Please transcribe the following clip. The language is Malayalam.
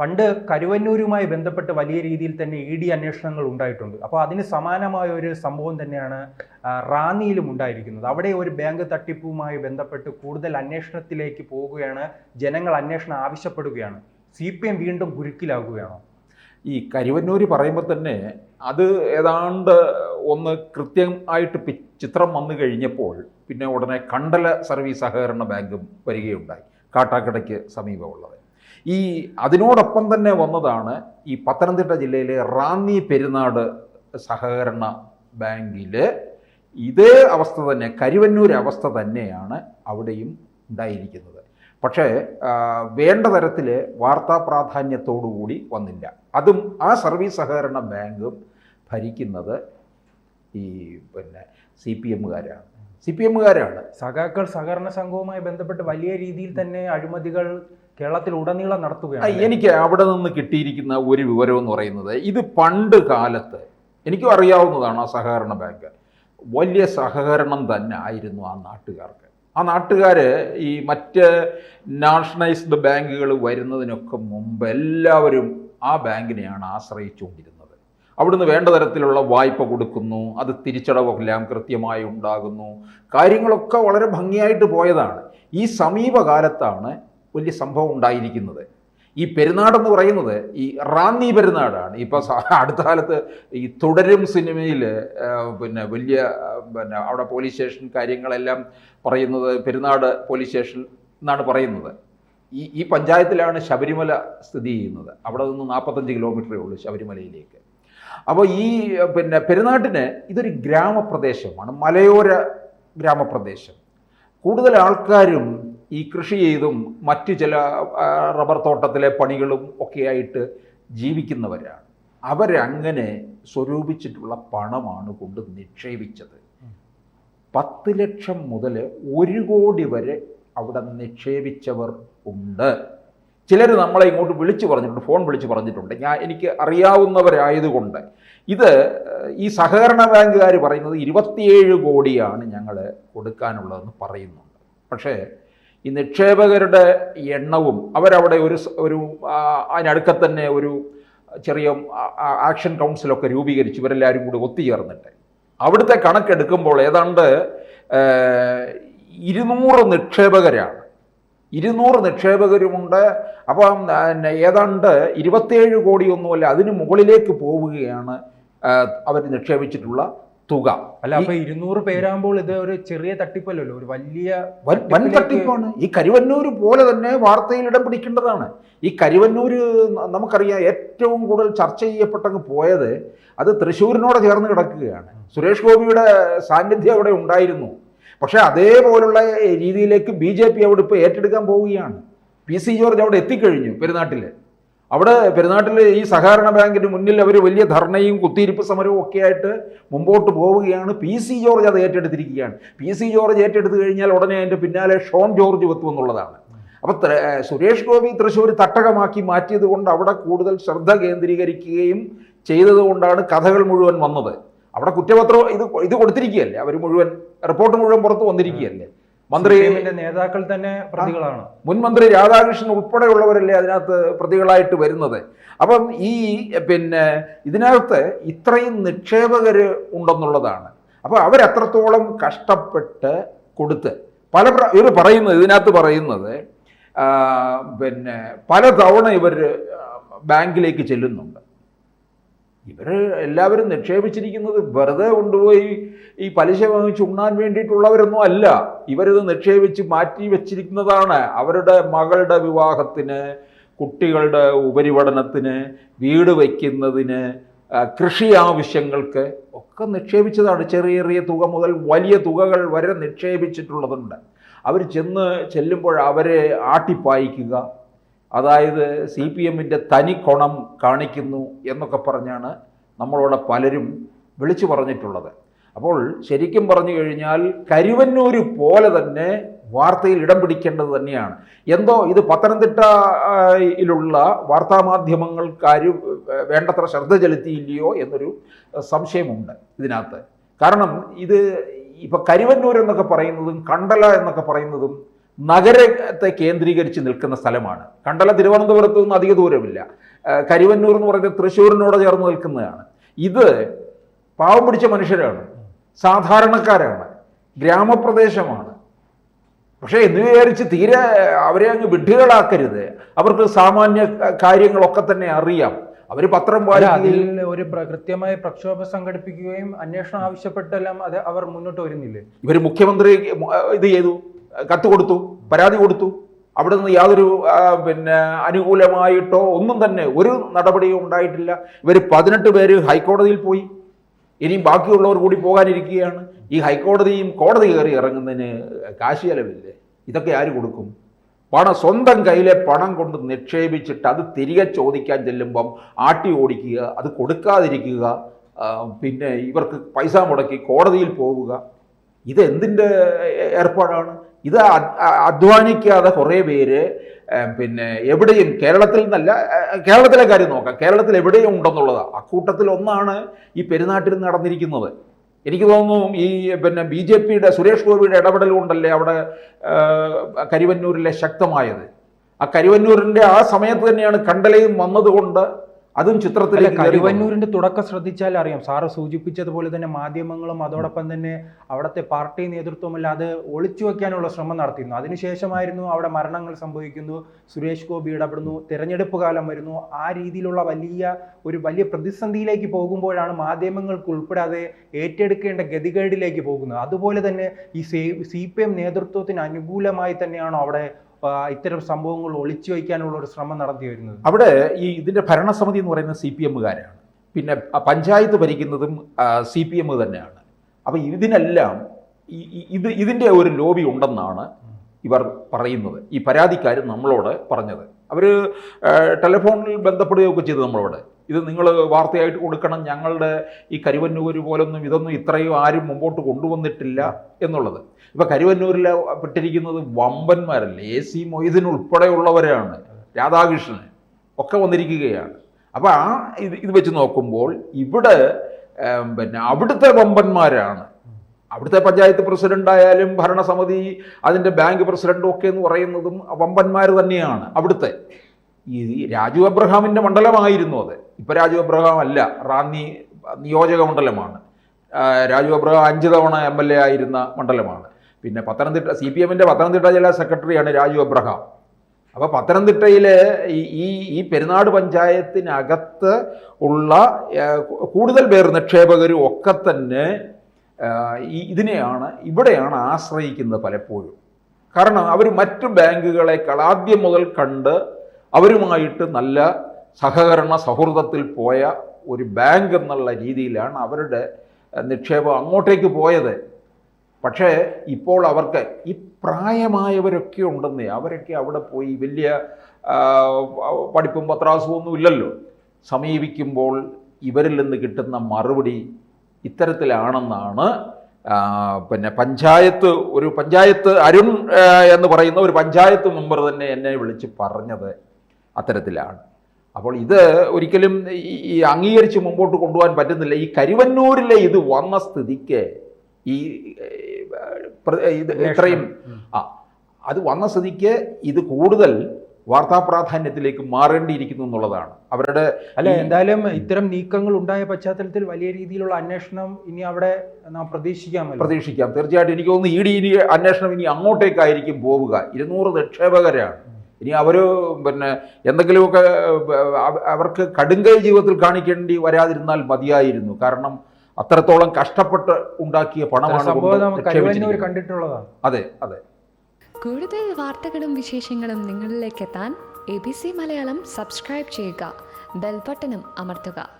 പണ്ട് കരുവന്നൂരുമായി ബന്ധപ്പെട്ട് വലിയ രീതിയിൽ തന്നെ ഇ ഡി അന്വേഷണങ്ങൾ ഉണ്ടായിട്ടുണ്ട്. അപ്പോൾ അതിന് സമാനമായ ഒരു സംഭവം തന്നെയാണ് റാന്നിയിലും ഉണ്ടായിരിക്കുന്നത്. അവിടെ ഒരു ബാങ്ക് തട്ടിപ്പുമായി ബന്ധപ്പെട്ട് കൂടുതൽ അന്വേഷണത്തിലേക്ക് പോവുകയാണ് ജനങ്ങൾ അന്വേഷണം ആവശ്യപ്പെടുകയാണ്. സി പി എം വീണ്ടും കുരുക്കിലാകുകയാണോ? ഈ കരുവന്നൂര് പറയുമ്പോൾ തന്നെ അത് ഏതാണ്ട് ഒന്ന് കൃത്യമായിട്ട് ചിത്രം വന്നു കഴിഞ്ഞപ്പോൾ പിന്നെ ഉടനെ കണ്ടല സർവീസ് സഹകരണ ബാങ്കും വരികയുണ്ടായി. കാട്ടാക്കടയ്ക്ക് സമീപമുള്ളത്. ഈ അതിനോടൊപ്പം തന്നെ വന്നതാണ് ഈ പത്തനംതിട്ട ജില്ലയിലെ റാന്നി പെരുന്നാട് സഹകരണ ബാങ്കിൽ ഇതേ അവസ്ഥ തന്നെ കരുവന്നൂർ അവസ്ഥ തന്നെയാണ് അവിടെയും ഉണ്ടായിരിക്കുന്നത്. പക്ഷേ വേണ്ട തരത്തിൽ വാർത്താ പ്രാധാന്യത്തോടുകൂടി വന്നില്ല. അതും ആ സർവീസ് സഹകരണ ബാങ്കും ഭരിക്കുന്നത് ഈ പിന്നെ സി പി എമ്മുകാരാണ്. സി പി എമ്മുകാരാണ്. സഖാക്കൾ സഹകരണ സംഘവുമായി ബന്ധപ്പെട്ട് വലിയ രീതിയിൽ തന്നെ അഴിമതികൾ കേരളത്തിൽ ഉടനീളം നടത്തുകയാണ് എനിക്ക് അവിടെ നിന്ന് കിട്ടിയിരിക്കുന്ന ഒരു വിവരം എന്ന് പറയുന്നത് ഇത് പണ്ട് കാലത്ത് എനിക്കും അറിയാവുന്നതാണ് ആ സഹകരണ ബാങ്ക്. വലിയ സഹകരണം തന്നെ ആയിരുന്നു ആ നാട്ടുകാർക്ക്. ആ നാട്ടുകാർ ഈ മറ്റ് നാഷണലൈസ്ഡ് ബാങ്കുകൾ വരുന്നതിനൊക്കെ മുമ്പ് എല്ലാവരും ആ ബാങ്കിനെയാണ് ആശ്രയിച്ചുകൊണ്ടിരുന്നത്. അവിടുന്ന് വേണ്ട തരത്തിലുള്ള വായ്പ കൊടുക്കുന്നു അത് തിരിച്ചടവെല്ലാം കൃത്യമായി ഉണ്ടാകുന്നു. കാര്യങ്ങളൊക്കെ വളരെ ഭംഗിയായിട്ട് പോയതാണ്. ഈ സമീപകാലത്താണ് വലിയ സംഭവം ഉണ്ടായിരിക്കുന്നത്. ഈ പെരുന്നാടെന്ന് പറയുന്നത് ഈ റാന്നി പെരുന്നാടാണ്. ഇപ്പോൾ അടുത്ത കാലത്ത് ഈ തുടരും സിനിമയിൽ പിന്നെ വലിയ പിന്നെ അവിടെ പോലീസ് സ്റ്റേഷൻ കാര്യങ്ങളെല്ലാം പറയുന്നത് പെരുന്നാട് പോലീസ് സ്റ്റേഷൻ എന്നാണ് പറയുന്നത്. ഈ ഈ പഞ്ചായത്തിലാണ് ശബരിമല സ്ഥിതി ചെയ്യുന്നത്. അവിടെ നിന്ന് നാൽപ്പത്തഞ്ച് കിലോമീറ്ററേ ഉള്ളൂ ശബരിമലയിലേക്ക്. അപ്പോൾ ഈ പിന്നെ പെരുന്നാട്ടിന് ഇതൊരു ഗ്രാമപ്രദേശമാണ്. മലയോര ഗ്രാമപ്രദേശം. കൂടുതൽ ആൾക്കാരും ഈ കൃഷി ചെയ്തും മറ്റു ചില റബ്ബർ തോട്ടത്തിലെ പണികളും ഒക്കെയായിട്ട് ജീവിക്കുന്നവരാണ്. അവരങ്ങനെ സ്വരൂപിച്ചിട്ടുള്ള പണമാണ് കൊണ്ട് നിക്ഷേപിച്ചത്. പത്ത് ലക്ഷം മുതൽ ഒരു കോടി വരെ അവിടെ നിക്ഷേപിച്ചവർ ഉണ്ട്. ചിലർ നമ്മളെ ഇങ്ങോട്ട് വിളിച്ചു പറഞ്ഞിട്ടുണ്ട് ഫോൺ വിളിച്ച് പറഞ്ഞിട്ടുണ്ട്. ഞാൻ എനിക്ക് അറിയാവുന്നവരായതുകൊണ്ട്. ഇത് ഈ സഹകരണ ബാങ്കുകാർ പറയുന്നത് ഇരുപത്തിയേഴ് കോടിയാണ് ഞങ്ങൾ കൊടുക്കാനുള്ളതെന്ന് പറയുന്നുണ്ട്. പക്ഷേ ഈ നിക്ഷേപകരുടെ എണ്ണവും അവരവിടെ ഒരു ഒരു അതിനടുക്ക തന്നെ ഒരു ചെറിയ ആക്ഷൻ കൗൺസിലൊക്കെ രൂപീകരിച്ച് ഇവരെല്ലാവരും കൂടി ഒത്തുചേർന്നിട്ട്. അവിടുത്തെ കണക്കെടുക്കുമ്പോൾ ഏതാണ്ട് ഇരുന്നൂറ് നിക്ഷേപകരാണ്. ഇരുന്നൂറ് നിക്ഷേപകരുമുണ്ട്. അപ്പം ഏതാണ്ട് ഇരുപത്തേഴ് കോടിയൊന്നുമല്ല അതിന് മുകളിലേക്ക് പോവുകയാണ് അവർ നിക്ഷേപിച്ചിട്ടുള്ള തുക. അല്ല അപ്പൊ ഇരുന്നൂറ് പേരാകുമ്പോൾ ഇത് ഒരു ചെറിയ തട്ടിപ്പല്ലല്ലോ ഒരു വലിയ വൻ തട്ടിപ്പാണ്. ഈ കരുവന്നൂര് പോലെ തന്നെ വാർത്തയിൽ ഇടം പിടിക്കേണ്ടതാണ്. ഈ കരുവന്നൂര് നമുക്കറിയാം ഏറ്റവും കൂടുതൽ ചർച്ച ചെയ്യപ്പെട്ടങ്ങ് പോയത് അത് തൃശ്ശൂരിനോട് ചേർന്ന് കിടക്കുകയാണ്. സുരേഷ് ഗോപിയുടെ സാന്നിധ്യം അവിടെ ഉണ്ടായിരുന്നു. പക്ഷേ അതേപോലുള്ള രീതിയിലേക്ക് ബി ജെ പി അവിടെ ഇപ്പോൾ ഏറ്റെടുക്കാൻ പോവുകയാണ്. പി സി ജോർജ് അവിടെ എത്തിക്കഴിഞ്ഞു പെരുന്നാട്ടിൽ അവിടെ പെരുന്നാട്ടിൽ ഈ സഹകരണ ബാങ്കിന് മുന്നിൽ അവർ വലിയ ധർണയും കുത്തിയിരിപ്പ് സമരവും ഒക്കെ ആയിട്ട് മുമ്പോട്ട് പോവുകയാണ്. പി സി ജോർജ് അത് ഏറ്റെടുത്തിരിക്കുകയാണ്. പി സി ജോർജ് ഏറ്റെടുത്തു കഴിഞ്ഞാൽ ഉടനെ അതിന്റെ പിന്നാലെ ഷോൺ ജോർജ് വെത്തുമെന്നുള്ളതാണ് അപ്പോൾ സുരേഷ് ഗോപി തൃശ്ശൂർ തട്ടകമാക്കി മാറ്റിയത് കൊണ്ട് അവിടെ കൂടുതൽ ശ്രദ്ധ കേന്ദ്രീകരിക്കുകയും ചെയ്തതുകൊണ്ടാണ് കഥകൾ മുഴുവൻ വന്നത്. അവിടെ കുറ്റപത്രം ഇത് ഇത് കൊടുത്തിരിക്കുകയല്ലേ? അവർ മുഴുവൻ റിപ്പോർട്ട് മുഴുവൻ പുറത്ത് വന്നിരിക്കുകയല്ലേ? മന്ത്രി നേതാക്കൾ തന്നെ പ്രതികളാണ്. മുൻ മന്ത്രി രാധാകൃഷ്ണൻ ഉൾപ്പെടെയുള്ളവരല്ലേ അതിനകത്ത് പ്രതികളായിട്ട് വരുന്നത്? അപ്പം ഈ പിന്നെ ഇതിനകത്ത് ഇത്രയും നിക്ഷേപകർ ഉണ്ടെന്നുള്ളതാണ്. അപ്പോൾ അവരത്രത്തോളം കഷ്ടപ്പെട്ട് കൊടുത്ത് പല ഇവർ പറയുന്നത് ഇതിനകത്ത് പറയുന്നത് പിന്നെ പല പലതവണ ഇവർ ബാങ്കിലേക്ക് ചെല്ലുന്നുണ്ട്. ഇവർ എല്ലാവരും നിക്ഷേപിച്ചിരിക്കുന്നത് വെറുതെ കൊണ്ടുപോയി ഈ പലിശ വാങ്ങിച്ച് ഉണ്ണാൻ വേണ്ടിയിട്ടുള്ളവരൊന്നും അല്ല. ഇവരിത് നിക്ഷേപിച്ച് മാറ്റി വെച്ചിരിക്കുന്നതാണ്. അവരുടെ മകളുടെ വിവാഹത്തിന് കുട്ടികളുടെ ഉപരിപഠനത്തിന് വീട് വയ്ക്കുന്നതിന് കൃഷി ആവശ്യങ്ങൾക്ക് ഒക്കെ നിക്ഷേപിച്ചതാണ്. ചെറിയ ചെറിയ തുക മുതൽ വലിയ തുകകൾ വരെ നിക്ഷേപിച്ചിട്ടുള്ളതുണ്ട്. അവർ ചെന്ന് ചെല്ലുമ്പോൾ അവരെ ആട്ടിപ്പായിക്കുക അതായത് സി പി എമ്മിന്റെ തനി കോണം കാണിക്കുന്നു എന്നൊക്കെ പറഞ്ഞാണ് നമ്മളോട് പലരും വിളിച്ചു പറഞ്ഞിട്ടുള്ളത്. അപ്പോൾ ശരിക്കും പറഞ്ഞു കഴിഞ്ഞാൽ കരുവന്നൂര് പോലെ തന്നെ വാർത്തയിൽ ഇടം പിടിക്കേണ്ടത് തന്നെയാണ്. എന്തോ ഇത് പത്തനംതിട്ടയിലുള്ള വാർത്താമാധ്യമങ്ങൾക്കാരും വേണ്ടത്ര ശ്രദ്ധ ചെലുത്തിയില്ലയോ എന്നൊരു സംശയമുണ്ട് ഇതിനകത്ത്. കാരണം ഇത് ഇപ്പം കരുവന്നൂർ എന്നൊക്കെ പറയുന്നതും കണ്ടല എന്നൊക്കെ പറയുന്നതും നഗരത്തെ കേന്ദ്രീകരിച്ച് നിൽക്കുന്ന സ്ഥലമാണ്. കണ്ടല തിരുവനന്തപുരത്ത് നിന്ന് അധിക ദൂരമില്ല. കരിവന്നൂർ എന്ന് പറയുന്നത് തൃശ്ശൂരിനോട് ചേർന്ന് നിൽക്കുന്നതാണ്. ഇത് പാവം പിടിച്ച മനുഷ്യരാണ്. സാധാരണക്കാരാണ്. ഗ്രാമപ്രദേശമാണ്. പക്ഷേ എന്ന് വിചാരിച്ച് തീരെ അവരെ അങ്ങ് വിഡ്ഢികളാക്കരുത്. അവർക്ക് സാമാന്യ കാര്യങ്ങളൊക്കെ തന്നെ അറിയാം. അവർ പത്രം അതിൽ ഒരു കൃത്യമായ പ്രക്ഷോഭം സംഘടിപ്പിക്കുകയും അന്വേഷണം ആവശ്യപ്പെട്ടെല്ലാം അത് അവർ മുന്നോട്ട് വരുന്നില്ലേ? ഇവർ മുഖ്യമന്ത്രി ഇത് ചെയ്തു. കത്ത് കൊടുത്തു പരാതി കൊടുത്തു. അവിടെ നിന്ന് യാതൊരു പിന്നെ അനുകൂലമായിട്ടോ ഒന്നും തന്നെ ഒരു നടപടിയും ഉണ്ടായിട്ടില്ല. ഇവർ പതിനെട്ട് പേര് ഹൈക്കോടതിയിൽ പോയി. ഇനിയും ബാക്കിയുള്ളവർ കൂടി പോകാനിരിക്കുകയാണ്. ഈ ഹൈക്കോടതിയും കോടതി കയറി ഇറങ്ങുന്നതിന് കാശ് ഇതൊക്കെ ആര് കൊടുക്കും? പണം സ്വന്തം കയ്യിലെ പണം കൊണ്ട് നിക്ഷേപിച്ചിട്ട് അത് തിരികെ ചോദിക്കാൻ ചെല്ലുമ്പം ആട്ടി ഓടിക്കുക അത് കൊടുക്കാതിരിക്കുക പിന്നെ ഇവർക്ക് പൈസ മുടക്കി കോടതിയിൽ പോവുക. ഇത് എന്തിന്റെ ഏർപ്പാടാണ്? ഇത് അധ്വാനിക്കാതെ കുറേ പേര് പിന്നെ എവിടെയും കേരളത്തിൽ നിന്നല്ല കേരളത്തിലെ കാര്യം നോക്കാം. കേരളത്തിൽ എവിടെയും ഉണ്ടെന്നുള്ളതാണ് അക്കൂട്ടത്തിൽ ഒന്നാണ് ഈ പെരുന്നാട്ടിൽ നടന്നിരിക്കുന്നത്. എനിക്ക് തോന്നുന്നു ഈ പിന്നെ ബി ജെ പിയുടെ സുരേഷ് ഗോപിയുടെ ഇടപെടൽ കൊണ്ടല്ലേ അവിടെ കരിവന്നൂരിലെ ശക്തമായത്. ആ കരിവന്നൂരിന്റെ ആ സമയത്ത് തന്നെയാണ് കണ്ടലയും വന്നതുകൊണ്ട് അതും വന്നു. കരുവന്നൂരിന്റെ തുടക്കം ശ്രദ്ധിച്ചാൽ അറിയാം. സാറ് സൂചിപ്പിച്ചതുപോലെ തന്നെ മാധ്യമങ്ങളും അതോടൊപ്പം തന്നെ അവിടുത്തെ പാർട്ടി നേതൃത്വമല്ല അത് ഒളിച്ചു വെക്കാനുള്ള ശ്രമം നടത്തിയിരുന്നു. അതിനുശേഷമായിരുന്നു അവിടെ മരണങ്ങൾ സംഭവിക്കുന്നു. സുരേഷ് ഗോപി ഇടപെടുന്നു. തെരഞ്ഞെടുപ്പ് കാലം വരുന്നു. ആ രീതിയിലുള്ള വലിയ ഒരു വലിയ പ്രതിസന്ധിയിലേക്ക് പോകുമ്പോഴാണ് മാധ്യമങ്ങൾക്ക് ഉൾപ്പെടാതെ ഏറ്റെടുക്കേണ്ട ഗതികേടിലേക്ക് പോകുന്നത്. അതുപോലെ തന്നെ ഈ സി പി എം നേതൃത്വത്തിന് അനുകൂലമായി തന്നെയാണോ അവിടെ ഇത്തരം സംഭവങ്ങൾ ഒളിച്ചു വയ്ക്കാനുള്ള ഒരു ശ്രമം നടത്തി വരുന്നത്. അവിടെ ഈ ഇതിന്റെ ഭരണസമിതി എന്ന് പറയുന്നത് സി പി എമ്മുകാരാണ്. പിന്നെ പഞ്ചായത്ത് ഭരിക്കുന്നതും സി പി എം തന്നെയാണ്. അപ്പോൾ ഇതിനെല്ലാം ഇത് ഇതിന്റെ ഒരു ലോബി ഉണ്ടെന്നാണ് ഇവർ പറയുന്നത്. ഈ പരാതിക്കാർ നമ്മളോട് പറഞ്ഞത്. അവർ ടെലിഫോണിൽ ബന്ധപ്പെടുകയൊക്കെ ചെയ്തു നമ്മളോട്. ഇത് നിങ്ങൾ വാർത്തയായിട്ട് കൊടുക്കണം. ഞങ്ങളുടെ ഈ കരുവന്നൂര് പോലൊന്നും ഇതൊന്നും ഇത്രയും ആരും മുമ്പോട്ട് കൊണ്ടുവന്നിട്ടില്ല എന്നുള്ളത്. ഇപ്പം കരുവന്നൂരിൽ പെട്ടിരിക്കുന്നത് വമ്പന്മാരല്ലേ? എ സി മൊയ്തീൻ ഉൾപ്പെടെയുള്ളവരാണ്. രാധാകൃഷ്ണൻ ഒക്കെ വന്നിരിക്കുകയാണ്. അപ്പോൾ ആ ഇത് ഇത് വെച്ച് നോക്കുമ്പോൾ ഇവിടെ പിന്നെ അവിടുത്തെ വമ്പന്മാരാണ്. അവിടുത്തെ പഞ്ചായത്ത് പ്രസിഡന്റ് ആയാലും ഭരണസമിതി അതിന്റെ ബാങ്ക് പ്രസിഡന്റും ഒക്കെ എന്ന് പറയുന്നതും വമ്പന്മാർ തന്നെയാണ് അവിടുത്തെ. ഈ രാജു അബ്രഹാമിന്റെ മണ്ഡലമായിരുന്നു അത്. ഇപ്പം രാജു അബ്രഹാം അല്ല റാന്നി നിയോജക മണ്ഡലമാണ്. രാജു അബ്രഹാം അഞ്ച് തവണ എം എൽ എ ആയിരുന്ന മണ്ഡലമാണ്. പിന്നെ പത്തനംതിട്ട സി പി എമ്മിന്റെ പത്തനംതിട്ട ജില്ലാ സെക്രട്ടറിയാണ് രാജു അബ്രഹാം. അപ്പോൾ പത്തനംതിട്ടയിലെ ഈ ഈ പെരുന്നാട് പഞ്ചായത്തിനകത്ത് ഉള്ള കൂടുതൽ പേർ നിക്ഷേപകരും ഒക്കെ തന്നെ ഇതിനെയാണ് ഇവിടെയാണ് ആശ്രയിക്കുന്നത് പലപ്പോഴും. കാരണം അവർ മറ്റു ബാങ്കുകളെക്കാൾ ആദ്യം മുതൽ കണ്ട് അവരുമായിട്ട് നല്ല സഹകരണ സൗഹൃദത്തിൽ പോയ ഒരു ബാങ്ക് എന്നുള്ള രീതിയിലാണ് അവരുടെ നിക്ഷേപം അങ്ങോട്ടേക്ക് പോയത്. പക്ഷേ ഇപ്പോൾ അവർക്ക് ഈ പ്രായമായവരൊക്കെ ഉണ്ടെന്നേ അവരൊക്കെ അവിടെ പോയി വലിയ പഠിപ്പും പത്രാസവും ഒന്നും ഇല്ലല്ലോ. സമീപിക്കുമ്പോൾ ഇവരിൽ നിന്ന് കിട്ടുന്ന മറുപടി ഇത്തരത്തിലാണെന്നാണ് പിന്നെ പഞ്ചായത്ത് ഒരു പഞ്ചായത്ത് അരുൺ എന്ന് പറയുന്ന ഒരു പഞ്ചായത്ത് മെമ്പർ തന്നെ എന്നെ വിളിച്ച് പറഞ്ഞത്. അത്തരത്തിലാണ്. അപ്പോൾ ഇത് ഒരിക്കലും ഈ അംഗീകരിച്ച് മുമ്പോട്ട് കൊണ്ടുപോകാൻ പറ്റുന്നില്ല. ഈ കരുവന്നൂരിലെ ഇത് വന്ന സ്ഥിതിക്ക് ഈ ഇത് ഇത്രയും ആ അത് വന്ന സ്ഥിതിക്ക് ഇത് കൂടുതൽ വാർത്താ പ്രാധാന്യത്തിലേക്ക് മാറേണ്ടിയിരിക്കുന്നു എന്നുള്ളതാണ്. അവരുടെ അല്ല എന്തായാലും ഇത്തരം നീക്കങ്ങൾ ഉണ്ടായ പശ്ചാത്തലത്തിൽ വലിയ രീതിയിലുള്ള അന്വേഷണം ഇനി അവിടെ നാം പ്രതീക്ഷിക്കാം പ്രതീക്ഷിക്കാം. തീർച്ചയായിട്ടും എനിക്ക് തോന്നുന്നു ഇ ഡി ഇനി അന്വേഷണം ഇനി അങ്ങോട്ടേക്കായിരിക്കും പോവുക. ഇരുന്നൂറ് നിക്ഷേപകരാണ്. ഇനി അവർ പിന്നെ എന്തെങ്കിലുമൊക്കെ അവർക്ക് കടുങ്കൈ ജീവിതത്തിൽ കാണിക്കേണ്ടി വരാതിരുന്നാൽ മതിയായിരുന്നു. കാരണം അത്രത്തോളം കഷ്ടപ്പെട്ട് ഉണ്ടാക്കിയ പണമാണ് കണ്ടിട്ടുള്ളതാണ്. അതെ അതെ. കൂടുതൽ വാർത്തകളും വിശേഷങ്ങളും നിങ്ങളിലേക്ക് എത്താൻ A B C Malayalam subscribe ചെയ്യുക. ബെൽബട്ടനും അമർത്തുക.